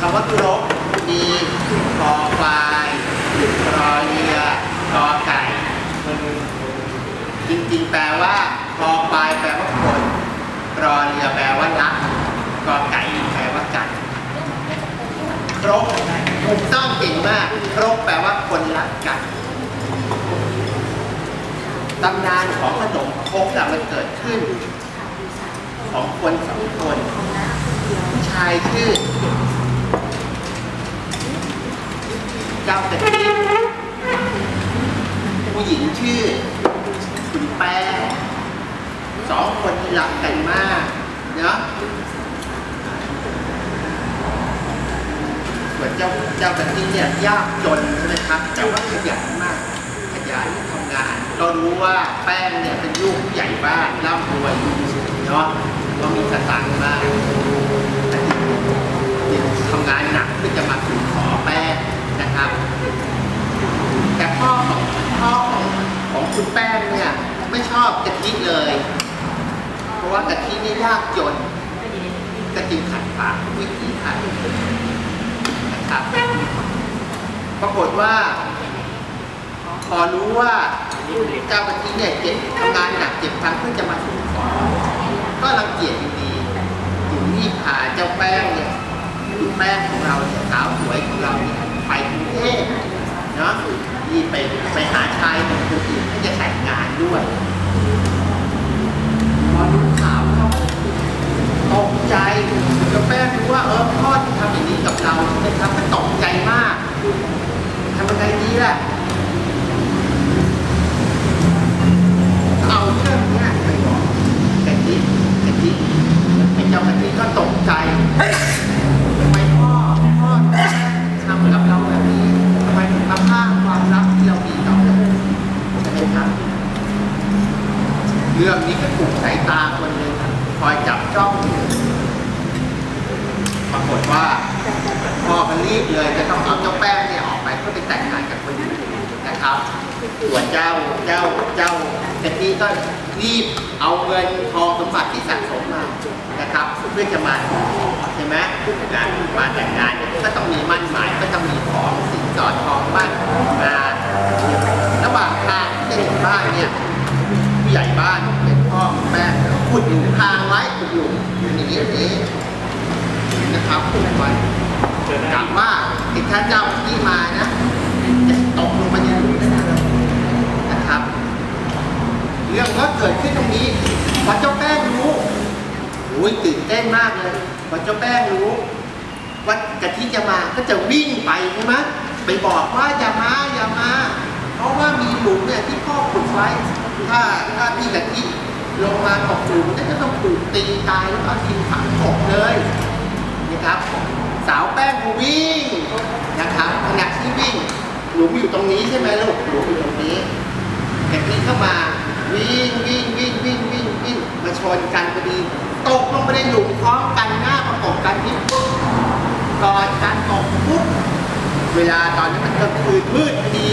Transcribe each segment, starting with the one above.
คำว่าครกมีคอควายรอเรือกอไก่จริงๆ แปลว่าคอควายแปลว่าคนรอเรือแปลว่ารักกอไก่แปลว่ากันครกถูกต้องเก่งมากครกแปลว่าคนรักกันตำนานของขนมครกอะมันเกิดขึ้น ของคนสองคนผู้ชายชื่อ เจ้ากะทิผู้หญิงชื่อคุณแป้งสองคนที่รักกันมากเนาะส่วนเจ้าเจ้ากะทิเนี่ยยากจนใช่ไหมครับแต่ว่าขยันมากขยันทำงานก็รู้ว่าแป้งเนี่ยเป็นลูกผู้ใหญ่บ้านร่ำรวยเนาะก็มีสตางค์มากแต่ทำงานหนักเพื่อจะมาถึงขอแป้งนะครับ แต่พ่อของพ่อของของคุณแป้งเนี่ยไม่ชอบกะทิเลย เพราะว่ากะทินี่ยากจนก็จึงขัดขวางวิธีทางนะครับปรากฏว่า พอรู้ว่าเจ้ากะทิเนี่ยเจ็บทำงานหนักเจ็บทั้งเพื่อจะมาสู่ขอก็รังเกียจอยู่ดีถึงรีบพาเจ้าแป้งเนี่ยคุณแป้งของเราเนี่ยสาวสวยของเราเนี่ยไปกรุงเทพเนาะรีบไปไปหาชายหนุ่มคนอื่นที่จะแต่งงานด้วย พอรู้ข่าวเขาตกใจเจ้าแป้งรู้ว่าเออพ่อที่ทำอย่างนี้กับเราใช่ไหมครับก็ตกใจมากทำยังไงดีล่ะ เอาเรื่องเนี้ยไปบอกกะทิกะทิไอ้เจ้ากะทิก็ตกใจทำไมพ่อพ่อทำกับเราแบบนี้ทำไมถึงมาพรากความรักที่เรามีต่อกันใช่ไหมครับ เรื่องนี้ก็ถูกสายตาคนหนึ่งคอย จับจ้องปรากฏว่าพ่อมันรีบเลยจะต้องเอาเจ้าแป้งเนี่ยออกไปเพื่อไปแต่งงานกับคนอื่นนะครับส่วนเจ้าเจ้าเจ้ากะทิก็รีบเอาเงินทองสมบัติที่สะสมมานะครับ เพื่อจะมาใช่ไหมนะมาแต่งงานก็ต้อง ทางไว้ขุดอยู่อยู่อย่างนี้นี้นะครับขุดไว้กะว่าไอ้ท่านเจ้าที่มานะจะตกลงมาในหลุมนั่นเลยนะครับ เรื่องก็เกิดขึ้นตรงนี้พอเจ้าแป้งรู้โอ้ยตื่นเต้นมากเลยพอเจ้าแป้งรู้ว่ากะทิจะมาก็จะวิ่งไปใช่ไหมไปบอกว่าอย่ามาอย่ามา เพราะว่ามีหลุมเนี่ยที่พ่อขุดไว้ ถ้าถ้าพี่กะทิ ลงมาตกหลุมเนี่ยก็ต้องถูกตีตายแล้วก็เอาดินฝังกบเลยนะครับสาวแป้งก็วิ่งนะครับขณะที่วิ่งหลุมอยู่ตรงนี้ใช่ไหมลูกหลุมอยู่ตรงนี้กะทิเข้ามาวิ่งวิ่งวิ่งวิ่งวิ่งวิ่งมาชนกันพอดีตกลงไปในหลุมพร้อมกันหน้าประกบกันนี่ปุ๊บกอดกันตกปุ๊บเวลาตอนนี้มันก็คือมืดพอดี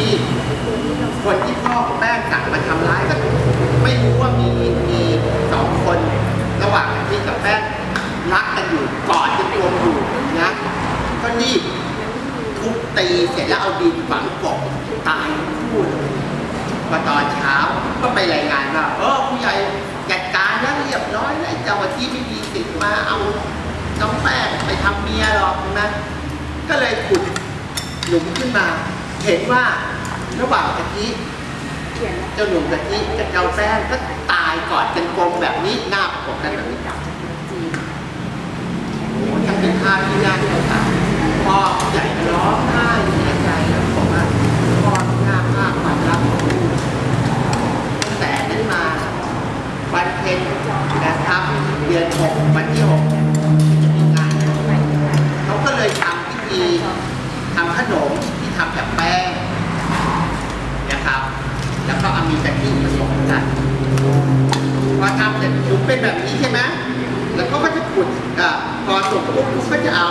คนที่พ่อแป้งสั่งมาทำร้ายก็ไม่รู้ว่ามี พอตอนเช้าก็ไปรายงานว่าเออผู้ใหญ่จัดการแล้วเรียบร้อยแล้วไอ้เจ้าที่ไม่มีสิทธิ์มาเอาน้องแป้งไปทำเมียหรอกนะก็เลยขุดหลุมขึ้นมา เห็นว่าระหว่างกะทิเจ้าหนุ่มกะทิกับเจ้าแป้งก็ตายกอดกันกลมแบบนี้หน้าประกบกันแบบนี้โอ้โหทั้งเป็นภาพที่น่าสงสารพ่อผู้ใหญ่ก็ร้องไห้เสียใจแล้วบอกว่าพ่อที่น่าภาคความรักของลูกตั้งแต่นั้นมาวันเพ็ญนะครับเดือนหกวันที่หกที่จะมีงานเขาก็เลยทำพิธีทำขนมที่ทำจากแป้ง นะครับ แล้วก็เอามีกะทิผสมกัน พอทำเสร็จถุงเป็น แบบนี้ใช่ไหมแล้วก็ก็จะขุดอะพอสุกปุ๊บก็จะเอา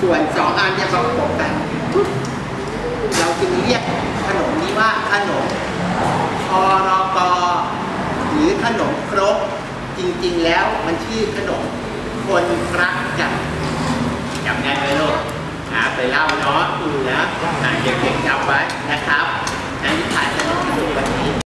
ส่วนสองอันเนี่ยมาประกบกัน เราจึงเรียกขนมนี้ว่าขนมคอรอกอหรือขนมครกจริงๆแล้วมันชื่อขนมคนรักกันจำได้ไหมลูกไปเล่าเนาะนะอ่าเด็กๆจำไว้นะครับอธิษฐานจะ